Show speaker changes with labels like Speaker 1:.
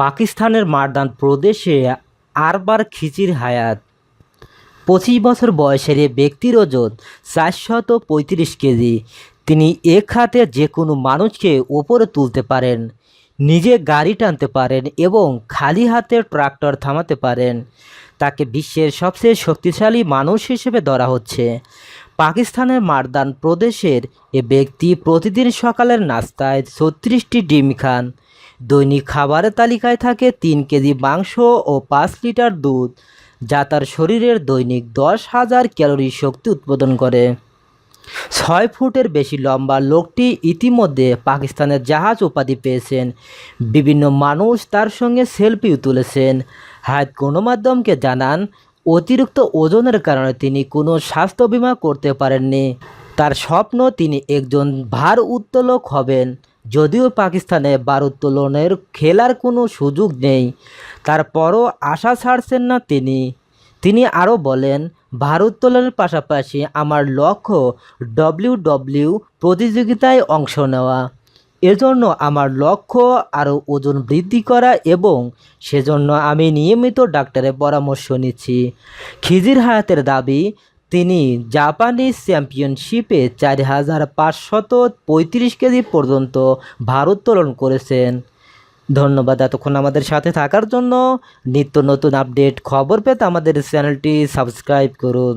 Speaker 1: পাকিস্তানের মারদান প্রদেশে আরবার খিজির হায়াত। পঁচিশ বছর বয়সের এ ব্যক্তির ওজন চারশত পঁয়ত্রিশ কেজি। তিনি এক হাতে যে কোনো মানুষকে ওপরে তুলতে পারেন, নিজে গাড়ি টানতে পারেন এবং খালি হাতে ট্রাক্টর থামাতে পারেন। তাকে বিশ্বের সবচেয়ে শক্তিশালী মানুষ হিসেবে ধরা হচ্ছে। পাকিস্তানের মারদান প্রদেশের এ ব্যক্তি প্রতিদিন সকালের নাস্তায় ছত্রিশটি ডিম খান। দৈনিক খাবারের তালিকায় থাকে তিন কেজি মাংস ও পাঁচ লিটার দুধ, যা তার শরীরের দৈনিক দশ হাজার ক্যালোরি শক্তি উৎপাদন করে। ছয় ফুটের বেশি লম্বা লোকটি ইতিমধ্যে পাকিস্তানের জাহাজ উপাধি পেয়েছেন। বিভিন্ন মানুষ তার সঙ্গে সেলফিও তুলেছেন। হায়াত গণমাধ্যমকে জানান, অতিরিক্ত ওজনের কারণে তিনি কোনো স্বাস্থ্য বীমা করতে পারেননি। তার স্বপ্ন, তিনি একজন ভার উত্তোলক হবেন। যদিও পাকিস্তানে ভার উত্তোলনের খেলার কোনো সুযোগ নেই, তারপরও আশা ছাড়ছেন না তিনি। তিনি আরও বলেন ভারোত্তোলনের পাশাপাশি আমার লক্ষ্য ডব্লিউ ডব্লিউ প্রতিযোগিতায় অংশ নেওয়া। এজন্য আমার লক্ষ্য আরও ওজন বৃদ্ধি করা এবং সেজন্য আমি নিয়মিত ডাক্তারের পরামর্শ নিচ্ছি। খিজির হায়াতের দাবি তিনি জাপানিজ চ্যাম্পিয়নশিপে চার হাজার পাঁচশত পঁয়ত্রিশ কেজি পর্যন্ত ভারোত্তোলন করেছেন। ধন্যবাদ এতক্ষণ আমাদের সাথে থাকার জন্য। নিত্য নতুন আপডেট খবর পেতে আমাদের চ্যানেলটি সাবস্ক্রাইব করুন।